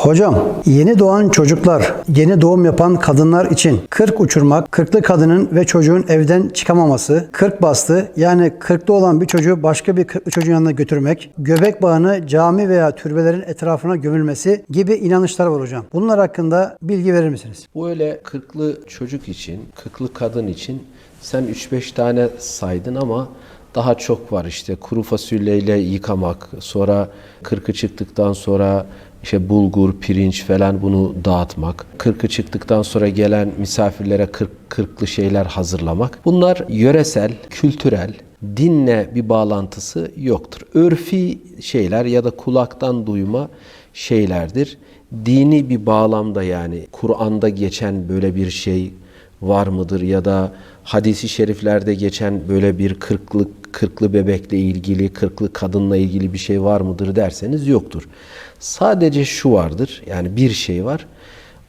Hocam yeni doğan çocuklar, yeni doğum yapan kadınlar için 40 uçurmak, 40'lı kadının ve çocuğun evden çıkamaması, 40 bastı yani 40'lı olan bir çocuğu başka bir 40'lı çocuğun yanına götürmek, göbek bağını cami veya türbelerin etrafına gömülmesi gibi inanışlar var hocam. Bunlar hakkında bilgi verir misiniz? Bu öyle kırklı çocuk için, kırklı kadın için sen 3-5 tane saydın ama daha çok var işte kuru fasulyeyle yıkamak, sonra kırkı çıktıktan sonra işte bulgur, pirinç falan bunu dağıtmak, kırkı çıktıktan sonra gelen misafirlere kırk, kırklı şeyler hazırlamak. Bunlar yöresel, kültürel, dinle bir bağlantısı yoktur. Örfi şeyler ya da kulaktan duyma şeylerdir. Dini bir bağlamda yani Kur'an'da geçen böyle bir şey var mıdır ya da hadisi şeriflerde geçen böyle bir kırklık kırklı bebekle ilgili, kırklı kadınla ilgili bir şey var mıdır derseniz yoktur. Sadece şu vardır. Yani bir şey var.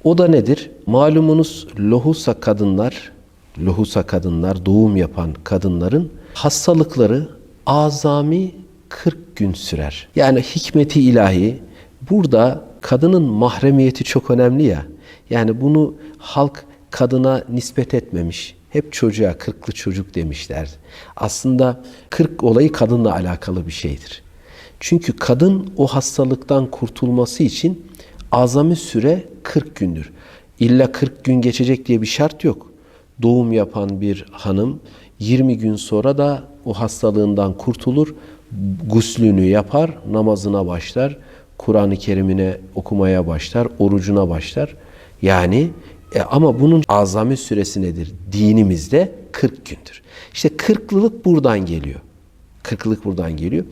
O da nedir? Malumunuz lohusa kadınlar, lohusa kadınlar, doğum yapan kadınların hastalıkları azami 40 gün sürer. Yani hikmeti ilahi burada kadının mahremiyeti çok önemli ya. Yani bunu halk kadına nispet etmemiş. Hep çocuğa kırklı çocuk demişler. Aslında kırk olayı kadınla alakalı bir şeydir. Çünkü kadın o hastalıktan kurtulması için azami süre 40 gündür. İlla 40 gün geçecek diye bir şart yok. Doğum yapan bir hanım 20 gün sonra da o hastalığından kurtulur, guslünü yapar, namazına başlar, Kur'an-ı Kerim'ine okumaya başlar, orucuna başlar. Yani e, ama bunun azami süresi nedir? Dinimizde 40 gündür. İşte 40'lılık buradan geliyor. 40'lık buradan geliyor.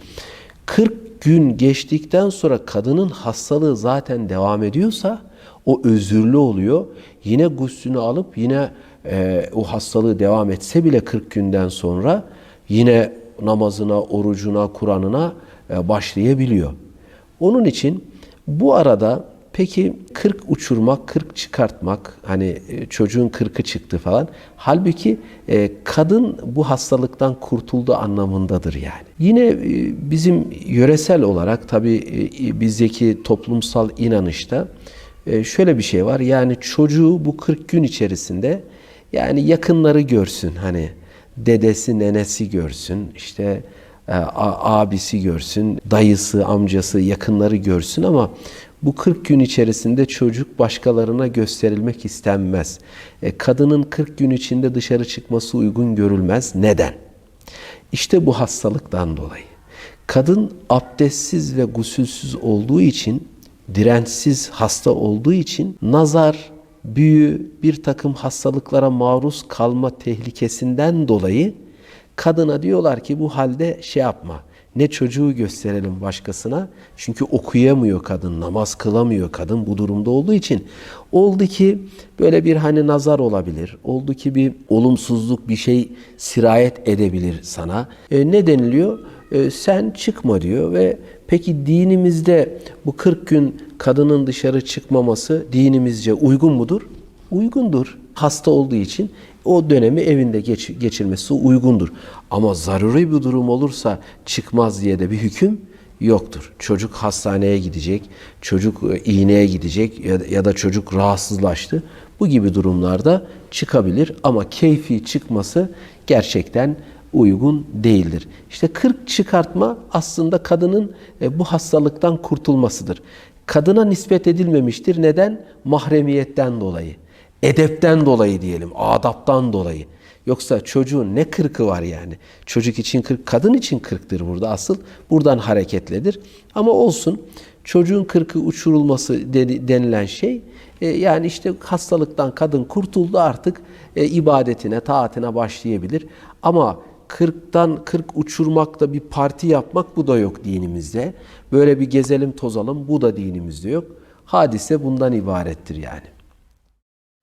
40 gün geçtikten sonra kadının hastalığı zaten devam ediyorsa o özürlü oluyor. Yine guslünü alıp yine e, o hastalığı devam etse bile 40 günden sonra yine namazına, orucuna, Kur'an'ına e, başlayabiliyor. Onun için bu arada peki 40 uçurmak, 40 çıkartmak hani e, çocuğun 40'ı çıktı falan. Halbuki e, kadın bu hastalıktan kurtuldu anlamındadır yani. Yine e, bizim yöresel olarak tabii bizdeki toplumsal inanışta şöyle bir şey var. Yani çocuğu bu 40 gün içerisinde yani yakınları görsün hani dedesi, nenesi görsün, işte abisi görsün, dayısı, amcası, yakınları görsün ama bu 40 gün içerisinde çocuk başkalarına gösterilmek istenmez. E, kadının 40 gün içinde dışarı çıkması uygun görülmez. Neden? İşte bu hastalıktan dolayı. Kadın abdestsiz ve gusülsüz olduğu için, dirençsiz hasta olduğu için nazar, büyü, bir takım hastalıklara maruz kalma tehlikesinden dolayı kadına diyorlar ki bu halde şey yapma. Ne çocuğu gösterelim başkasına. Çünkü okuyamıyor kadın, namaz kılamıyor kadın bu durumda olduğu için. Oldu ki böyle bir hani nazar olabilir. Oldu ki bir olumsuzluk bir şey sirayet edebilir sana. E, ne deniliyor? E, sen çıkma diyor ve peki dinimizde bu 40 gün kadının dışarı çıkmaması dinimizce uygun mudur? Uygundur. Hasta olduğu için o dönemi evinde geç, geçirmesi uygundur. Ama zaruri bir durum olursa çıkmaz diye de bir hüküm yoktur. Çocuk hastaneye gidecek, çocuk e, iğneye gidecek ya, ya da çocuk rahatsızlaştı. Bu gibi durumlarda çıkabilir ama keyfi çıkması gerçekten uygun değildir. İşte 40 çıkartma aslında kadının e, bu hastalıktan kurtulmasıdır. Kadına nispet edilmemiştir. Neden? Mahremiyetten dolayı. Edepten dolayı diyelim, adaptan dolayı. Yoksa çocuğun ne kırkı var yani? Çocuk için kırk, kadın için kırktır burada asıl. Buradan hareketlidir. Ama olsun çocuğun kırkı uçurulması denilen şey e, yani işte hastalıktan kadın kurtuldu artık e, ibadetine, taatine başlayabilir. Ama 40'tan 40 uçurmakta bir parti yapmak bu da yok dinimizde. Böyle bir gezelim tozalım bu da dinimizde yok. Hadise bundan ibarettir yani.